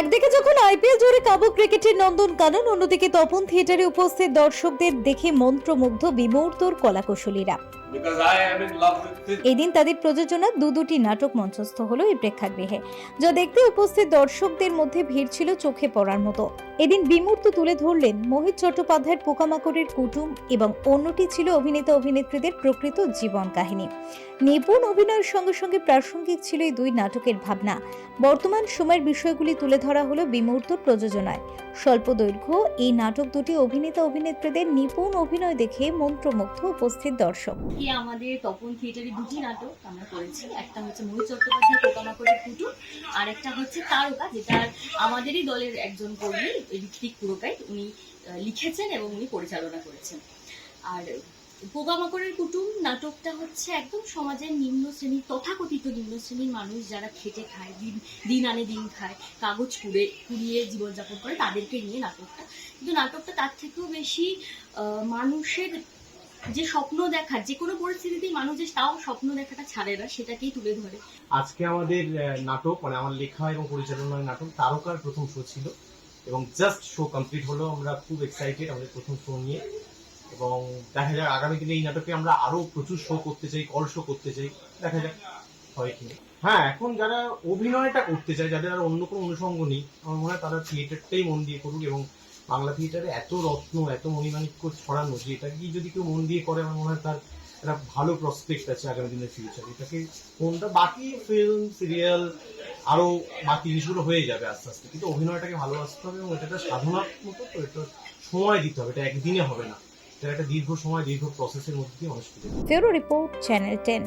একদিকে যখন আইপিএল জুড়ে কাবু ক্রিকেটের নন্দন কানন, অন্যদিকে তপন থিয়েটারে উপস্থিত দর্শকদের দেখে মন্ত্রমুগ্ধ বিমূর্তর কলাকুশলীরা। এদিন তাদের প্রযোজনা দু দুটি নাটক মঞ্চস্থ হলো এই প্রেক্ষাগৃহে, যা দেখতে উপস্থিত দর্শকদের মধ্যে ভিড় ছিল চোখে পড়ার মতো। এদিন বিমূর্ত তুলে ধরলেন মোহিত চট্টোপাধ্যায়ের পোকামাকড়ের কুটুম এবং অন্যটি ছিল অভিনেতা অভিনেত্রীদের প্রকৃত জীবন কাহিনী। নিপুণ অভিনয়ের সঙ্গে সঙ্গে প্রাসঙ্গিক ছিল এই দুই নাটকের ভাবনা। বর্তমান সময়ের বিষয়গুলি তুলে ধরা হলো বিমূর্ত প্রযোজনায়। স্বল্প দৈর্ঘ্য। এই নাটক দুটি অভিনেতা অভিনেত্রীদের নিপুণ অভিনয় দেখে মন্ত্রমুগ্ধ উপস্থিত দর্শক। আমাদের তপন থিয়েটারে দুটি নাটক আমরা করেছি। একটা হচ্ছে মোহিত চট্টোপাধ্যায় পোকামাকড়ের কুটুর আর একটা হচ্ছে তারকা, যেটা আমাদেরই দলের একজন কর্মী, ঋত্বিক পুরকাই। উনি লিখেছেন এবং উনি পরিচালনা করেছেন। আর পোকামাকড়ের কুটুম, নাটকটা হচ্ছে একদম সমাজের নিম্ন শ্রেণির, তথাকথিত নিম্ন শ্রেণির মানুষ যারা খেটে খায়, দিন দিন আনে দিন খায়, কাগজ কুড়ে, কুড়িয়ে জীবনযাপন করে তাদেরকে নিয়ে নাটকটা। কিন্তু নাটকটা তার থেকেও বেশি মানুষের যে স্বপ্ন দেখার, যে কোনো পরিস্থিতিতেই মানুষ যে তাও স্বপ্ন দেখাটা ছাড়ে না, সেটাকেই তুলে ধরে। আজকে আমাদের নাটক মানে আমার লেখা এবং পরিচালনার নাটক তারকার প্রথম শো ছিল এবং জাস্ট শো কমপ্লিট হলো। আমরা খুব এক্সাইটেড আমাদের প্রথম শো নিয়ে। এবং দেখা যাক, আগামী দিনে এই নাটকে আমরা আরও প্রচুর শো করতে চাই কল শো করতে চাই, দেখা যাক হয় কি। হ্যাঁ এখন যারা অভিনয়টা করতে চায়, যাদের আর অন্য কোনো অনুষঙ্গ নেই, আমার মনে হয় তারা থিয়েটারটাই মন দিয়ে করুক এবং বাংলা থিয়েটারে এত রত্ন, এত মণিমাণিক্য ছড়ানো যে এটা কি যদি কেউ মন দিয়ে করে, আমার মনে হয় তার একটা ভালো প্রসপেক্ট আছে আগামী দিনের ফিউচার এটাকে কোনটা? বাকি ফিল্ম সিরিয়াল আরও বাকি জিনিসগুলো হয়ে যাবে আস্তে আস্তে। কিন্তু অভিনয়টাকে ভালোবাসতে হবে এবং এটা সাধনার মতো তো, এটা সময় দিতে হবে, এটা একদিনে হবে না। এটা একটা দীর্ঘ সময় দীর্ঘ প্রসেসের মধ্যে দিয়ে মানুষ ফিরে। Report channel ten